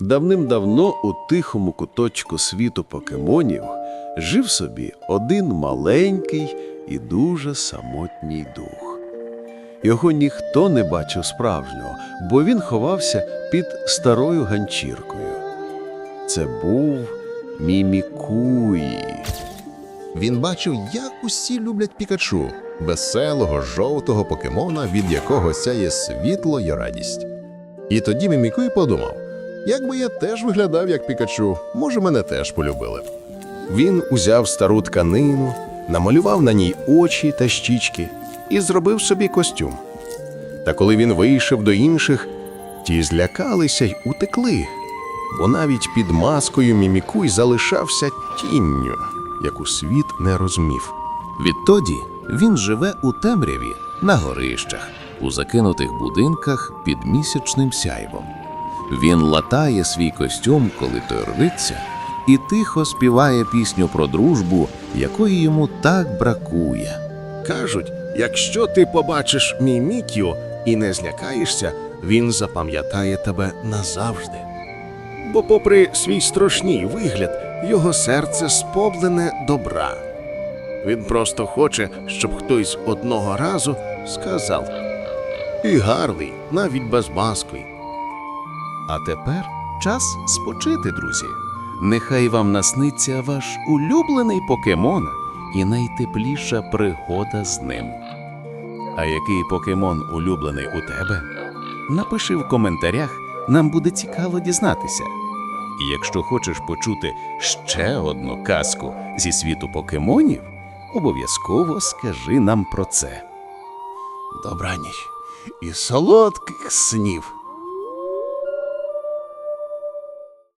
Давним-давно у тихому куточку світу покемонів жив собі один маленький і дуже самотній дух. Його ніхто не бачив справжнього, бо він ховався під старою ганчіркою. Це був Мімікуї. Він бачив, як усі люблять Пікачу, веселого, жовтого покемона, від якого сяє світло й радість. І тоді Мімікуй подумав: як би я теж виглядав як Пікачу, може, мене теж полюбили. б». Він узяв стару тканину, намалював на ній очі та щічки і зробив собі костюм. Та коли він вийшов до інших, ті злякалися й утекли, бо навіть під маскою Мімікуй залишався тінню, яку світ не розумів. Відтоді він живе у темряві на горищах, у закинутих будинках під місячним сяйвом. Він латає свій костюм, коли той рвиться, і тихо співає пісню про дружбу, якої йому так бракує. Кажуть, якщо ти побачиш мій Мімікю і не злякаєшся, він запам'ятає тебе назавжди. Бо, попри свій страшний вигляд, його серце сповнене добра. Він просто хоче, щоб хтось одного разу сказав і гарний, навіть без маски. А тепер час спочити, друзі. Нехай вам насниться ваш улюблений покемон і найтепліша пригода з ним. А який покемон улюблений у тебе? Напиши в коментарях, нам буде цікаво дізнатися. І якщо хочеш почути ще одну казку зі світу покемонів, обов'язково скажи нам про це. Добраніч і солодких снів.